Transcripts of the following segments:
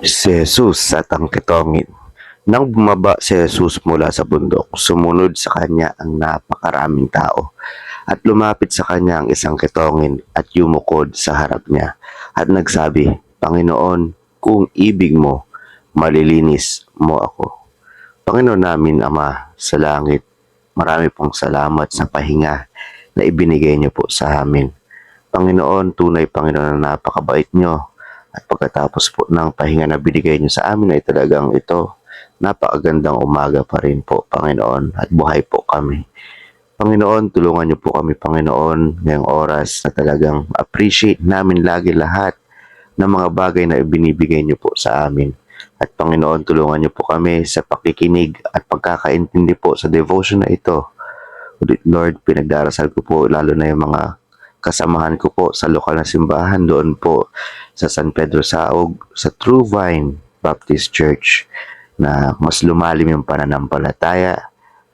Si Jesus at ang kitongin. Nang bumaba si Jesus mula sa bundok, sumunod sa kanya ang napakaraming tao. At lumapit sa kanya ang isang kitongin at yumukod sa harap niya. At nagsabi, Panginoon, kung ibig mo, malilinis mo ako. Panginoon namin Ama sa langit, marami pong salamat sa pahinga na ibinigay niyo po sa amin. Panginoon, tunay Panginoon na napakabait niyo. At pagkatapos po ng pahinga na binigay niyo sa amin ay talagang ito, napakagandang umaga pa rin po, Panginoon, at buhay po kami. Panginoon, tulungan niyo po kami, Panginoon, ngayong oras na talagang appreciate namin lagi lahat ng mga bagay na ibinibigay niyo po sa amin. At Panginoon, tulungan niyo po kami sa pakikinig at pagkakaintindi po sa devotion na ito. Lord, pinagdarasal ko po lalo na yung mga kasamahan ko po sa lokal na simbahan doon po sa San Pedro Saog sa True Vine Baptist Church na mas lumalim yung pananampalataya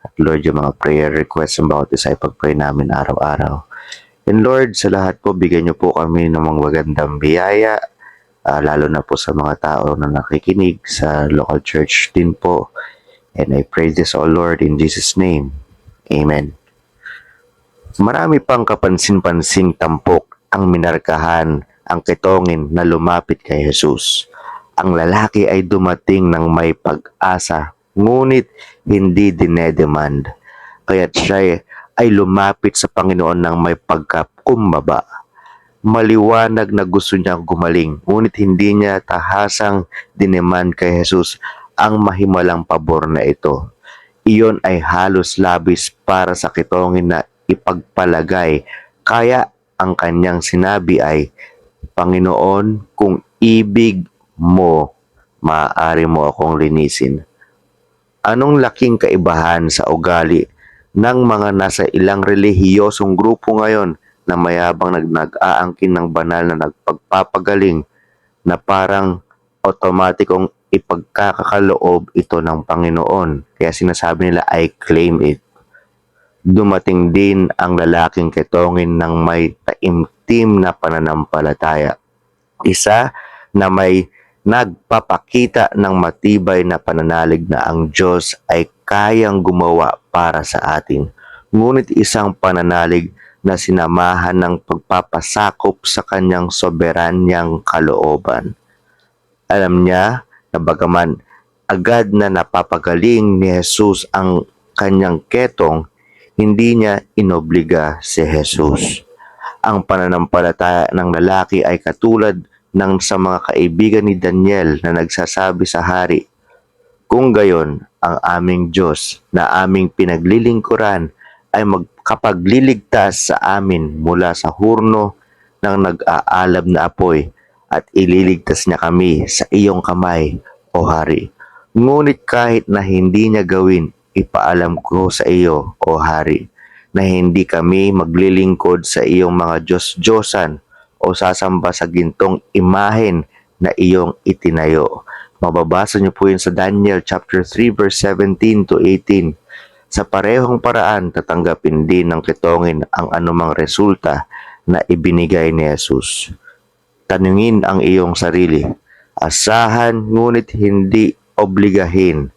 at Lord yung mga prayer requests ng bawat isa ay pag-pray namin araw-araw. And Lord, sa lahat po, bigyan niyo po kami ng mga magandang biyaya, ah, lalo na po sa mga tao na nakikinig sa local church din po. And I pray this, O Lord, in Jesus' name. Amen. Marami pang kapansin-pansing tampok ang minarkahan ang kitongin na lumapit kay Jesus. Ang lalaki ay dumating ng may pag-asa, ngunit hindi dinedemand. Kaya't siya ay lumapit sa Panginoon ng may pagkakumbaba. Maliwanag na gusto niya gumaling, ngunit hindi niya tahasang dineman kay Jesus ang mahimalang pabor na ito. Iyon ay halos labis para sa kitongin na ipagpalagay. Kaya ang kanyang sinabi ay, Panginoon, kung ibig mo, maaari mo akong linisin. Anong laking kaibahan sa ugali ng mga nasa ilang relihiyosong grupo ngayon na mayabang nag nag-aangkin ng banal na nagpagpapagaling na parang otomatikong ipagkakakaloob ito ng Panginoon. Kaya sinasabi nila, I claim it dumating din ang lalaking ketongin ng may taimtim na pananampalataya. Isa na may nagpapakita ng matibay na pananalig na ang Diyos ay kayang gumawa para sa atin. Ngunit isang pananalig na sinamahan ng pagpapasakop sa kanyang soberanyang kalooban. Alam niya na bagaman agad na napapagaling ni Jesus ang kanyang ketong, hindi niya inobliga si Jesus. Ang pananampalataya ng lalaki ay katulad ng sa mga kaibigan ni Daniel na nagsasabi sa hari, Kung gayon, ang aming Diyos na aming pinaglilingkuran ay magkapagliligtas sa amin mula sa hurno ng nag-aalab na apoy at ililigtas niya kami sa iyong kamay, o hari. Ngunit kahit na hindi niya gawin, ipaalam ko sa iyo, o hari, na hindi kami maglilingkod sa iyong mga Diyos-Diyosan o sasamba sa gintong imahen na iyong itinayo. Mababasa niyo po yun sa Daniel chapter 3 verse 17 to 18. Sa parehong paraan, tatanggapin din ng kitongin ang anumang resulta na ibinigay ni Jesus. Tanungin ang iyong sarili. Asahan ngunit hindi obligahin.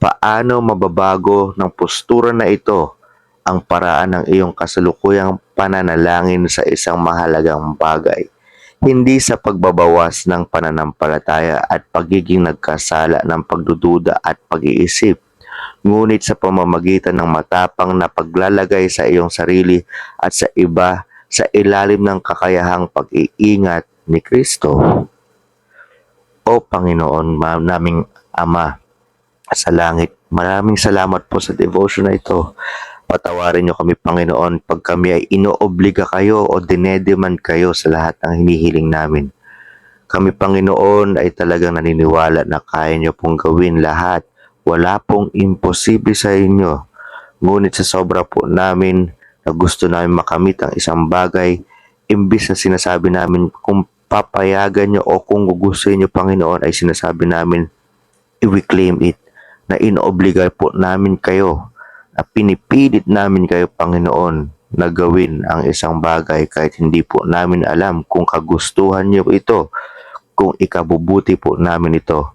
Paano mababago ng postura na ito ang paraan ng iyong kasalukuyang pananalangin sa isang mahalagang bagay? Hindi sa pagbabawas ng pananampalataya at pagiging nagkasala ng pagdududa at pag-iisip, ngunit sa pamamagitan ng matapang na paglalagay sa iyong sarili at sa iba sa ilalim ng kakayahang pag-iingat ni Kristo. O Panginoon, naming Ama sa langit, maraming salamat po sa devotion na ito. Patawarin niyo kami, Panginoon, pag kami ay inoobliga kayo o dinedeman kayo sa lahat ng hinihiling namin. Kami, Panginoon, ay talagang naniniwala na kaya niyo pong gawin lahat. Wala pong imposible sa inyo. Ngunit sa sobra po namin na gusto namin makamit ang isang bagay, imbis na sinasabi namin kung papayagan niyo o kung gugustuhin niyo, Panginoon, ay sinasabi namin, i-claim it, na inoobliga po namin kayo, na pinipilit namin kayo, Panginoon, na gawin ang isang bagay kahit hindi po namin alam kung kagustuhan niyo ito. kung ikabubuti po namin ito.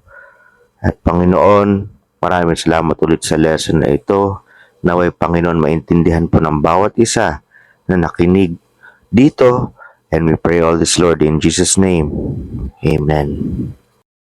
At Panginoon, maraming salamat ulit sa lesson na ito. Naway Panginoon maintindihan po ng bawat isa na nakinig dito. And we pray all this, Lord, in Jesus' name. Amen.